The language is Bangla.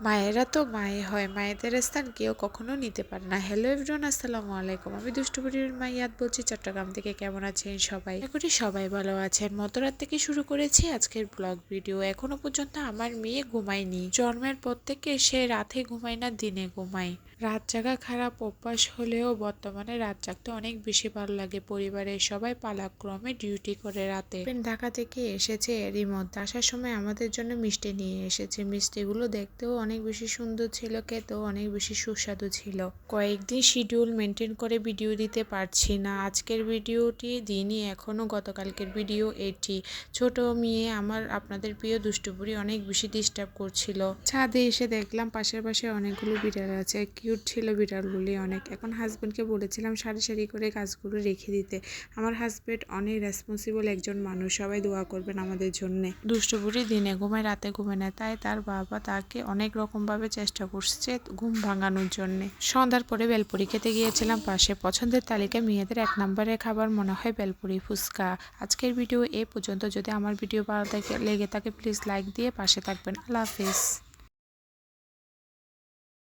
মায়েরা তো মায়ে হয়, মায়েদের স্থান কেউ কখনো নিতে পারে না। হ্যালো এভরিওয়ান আসসালামু আলাইকুম। আমি দুষ্টপুরির মাইয়াদ বলছি, চট্টগ্রাম থেকে কেমন আছেন সবাই? করি সবাই ভালো আছেন। মতরাত থেকে শুরু করেছি আজকের ব্লগ ভিডিও। এখনও পর্যন্ত আমার মেয়ে ঘুমায়নি। জন্মের পর থেকে সে রাতে ঘুমায় না, দিনে ঘুমায়। রাত জাগা খারাপ, অভ্যাস হলেও বর্তমানে রাত জাগতে অনেক বেশি ভালো লাগে। পরিবারের সবাই পালাক্রমে ডিউটি করে রাতে। ঢাকা থেকে এসেছে এরই মধ্যে। আসার সময় আমাদের জন্য মিষ্টি নিয়ে এসেছে। মিষ্টিগুলো দেখতেও অনেক বেশি সুন্দর ছিল খেতেও অনেক বেশি সুস্বাদু ছিল। কয়েকদিন শিডিউল মেনটেন করে ভিডিও দিতে পারছি না। আজকের ভিডিওটি দিনই এখনও গতকালকের ভিডিও এটি। ছোট মেয়ে আমার, আপনাদের প্রিয় দুষ্টুপুরি অনেক বেশি ডিস্টার্ব করছিল। ছাদে এসে দেখলাম পাশের পাশে অনেকগুলো বিড়াল আছে। কিউট ছিল বিড়ালগুলি অনেক। এখন হাজব্যান্ডকে বলেছিলাম সারি সারি করে গাছগুলো রেখে দিতে। আমার হাজব্যান্ড অনেক রেসপন্সিবল একজন মানুষ। সবাই দোয়া করবেন আমাদের জন্য। দুষ্টপুরি দিনে ঘুমায়, রাতে ঘুমে না। তাই তার বাবা তাকে অনেক রকমভাবে চেষ্টা করছে ঘুম ভাঙানোর জন্যে। সন্ধ্যার পরে বেলপুরি খেতে গিয়েছিলাম, পাশে পছন্দের তালিকায় মেয়েদের এক নম্বরের খাবার মনে হয় বেলপুরি ফুচকা। আজকের ভিডিও এ পর্যন্ত। যদি আমার ভিডিও ভালো থাকে, লেগে থাকে প্লিজ লাইক দিয়ে পাশে থাকবেন। আল্লাহ হাফিজ।